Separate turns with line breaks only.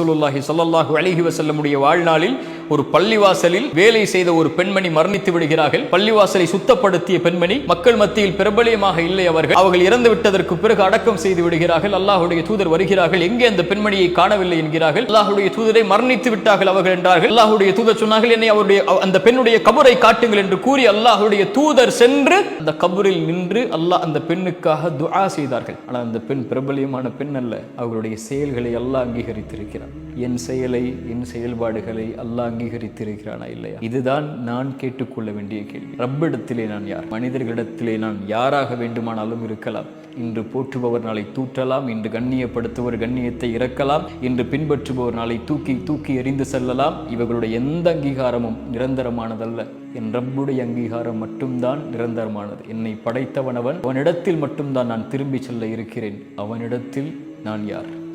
ரசூலுல்லாஹி சல்லாஹூ அலிஹி வசல்லமுடைய வாழ்நாளில் ஒரு பள்ளிவாசலில் வேலை செய்த ஒரு பெண்மணி மரணித்து விடுகிறார்கள் பள்ளிவாசலை சுத்தப்படுத்திய பெண்மணி மக்கள் மத்தியில் பிரபலியமாக இல்லை அவர்கள் அவர்கள் இறந்து விட்டதற்கு பிறகு அடக்கம் செய்து விடுகிறார்கள் அல்லாஹுடைய தூதர் வருகிறார்கள் எங்கே அந்த பெண்மணியை காணவில்லை என்கிறார்கள் அல்லாஹுடைய தூதரை மரணித்து விட்டார்கள் அவர்கள் என்றார்கள் அல்லாஹுடைய தூதர் சொன்னார்கள் என்னை அவருடைய அந்த பெண்ணுடைய கபரை காட்டுங்கள் என்று கூறி அல்லாஹுடைய தூதர் சென்று அந்த கபரில் நின்று அல்லாஹ் அந்த பெண்ணுக்காக துஆ செய்தார்கள் ஆனால் அந்த பெண் பிரபலியமான பெண் அல்ல அவர்களுடைய செயல்களை அல்லாஹ் அங்கீகரித்திருக்கிறார் என் செயலை என் செயல்பாடுகளை அல்லாஹ் அங்கீகரித்திருக்கிறானா இல்லையா இதுதான் நான் கேட்டுக்கொள்ள வேண்டிய கேள்வி ரப்பிடத்திலே நான் யார் மனிதர்களிடத்திலே நான் யாராக வேண்டுமானாலும் இருக்கலாம் இன்று போற்றுபவர் நாளை தூற்றலாம் இன்று கண்ணியப்படுத்துவர் கண்ணியத்தை இறக்கலாம் இன்று பின்பற்றுபவர் நாளை தூக்கி தூக்கி எறிந்து செல்லலாம் இவர்களுடைய எந்த அங்கீகாரமும் நிரந்தரமானதல்ல என் ரப்புடைய அங்கீகாரம் மட்டும்தான் நிரந்தரமானது என்னை படைத்தவனவன் அவனிடத்தில் மட்டும்தான் நான் திரும்பி செல்ல இருக்கிறேன் அவனிடத்தில் நான் யார்